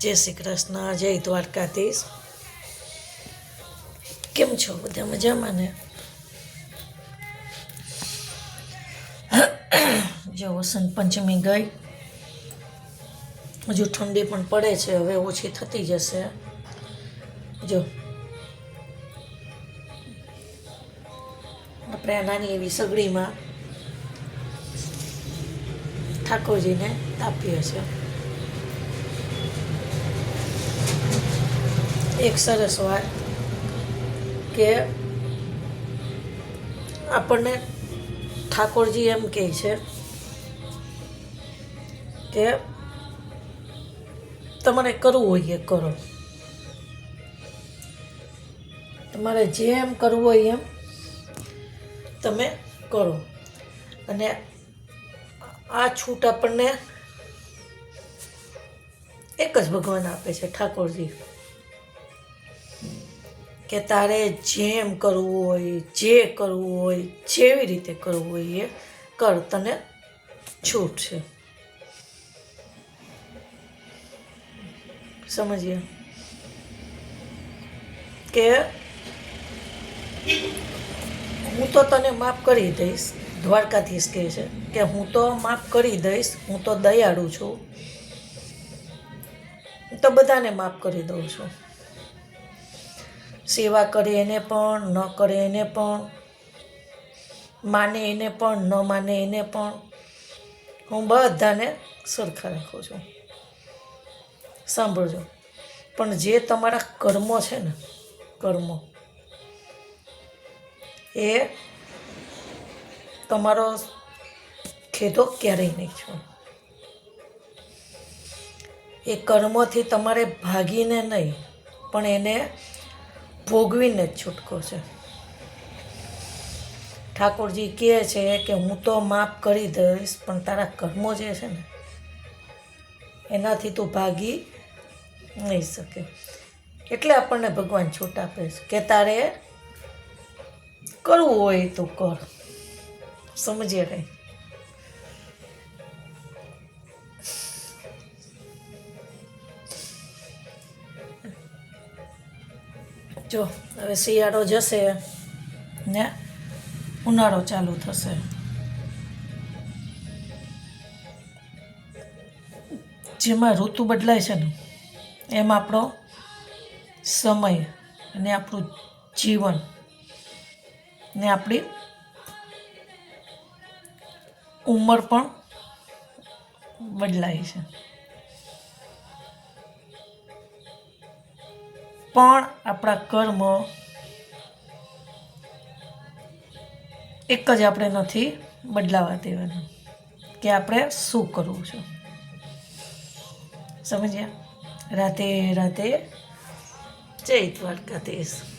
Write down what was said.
જય શ્રી કૃષ્ણ, જય દ્વારકાધીશ. કેમ છો? બધા મજામાં ને? જો, વસંત પંચમી ગઈ. હજુ ઠંડી પણ પડે છે, હવે ઓછી થતી જશે. જો. આપણે નાની એવી સગડીમાં ઠાકોરજીને તાપીએ છીએ. એક સરસ વાત કે આપણને ઠાકોરજી એમ કહે છે કે તમારે કરવું હોય એ કરો. તમારે જે એમ કરવું હોય એમ તમે કરો. અને આ છૂટ આપણને એક જ ભગવાન આપે છે ઠાકોરજી. કે તારે જેમ કરવું હોય, જે કરવું હોય, જેવી રીતે કરવું હોય એ કર, તને છૂટ છે. સમજીએ? કે હું તો તને માફ કરી દઈશ, દ્વારકાધીશ કહે છે, કે હું તો માફ કરી દઈશ, હું તો દયાળુ છું. હું તો બધાને માફ કરી દઉં છું. સેવા કરે એને પણ, ન કરે એને પણ, માને એને પણ, ન માને એને પણ. હું બધાને સરખા રાખું છું. સાંભળજો. પણ જે તમારા કર્મો છે ને, કર્મો, એ તમારો ખેતો ક્યારેય નહીં છો. એ કર્મોથી તમારે ભાગીને નહીં, પણ એને ભોગવીને જ છૂટકો છે. ઠાકોરજી કહે છે કે હું તો માફ કરી દઈશ, પણ તારા કર્મો જે છે ને, એનાથી તું ભાગી નહીં શકે. એટલે આપણને ભગવાન છૂટ આપે છે કે તારે કરવું હોય તો કર. સમજે કંઈ જો, હવે શિયાળો જશે ને ઉનાળો ચાલુ થશે. જેમાં ઋતુ બદલાય છે ને, એમ આપણો સમય અને આપણું જીવન ને આપણી ઉંમર પણ બદલાય છે. પણ આપણા કર્મ એક જ આપણે નથી બદલાવા દેવાનું કે આપણે શું કરવું છે. સમજ્યા? રાતે રાતે જય દ્વારકાધીશ.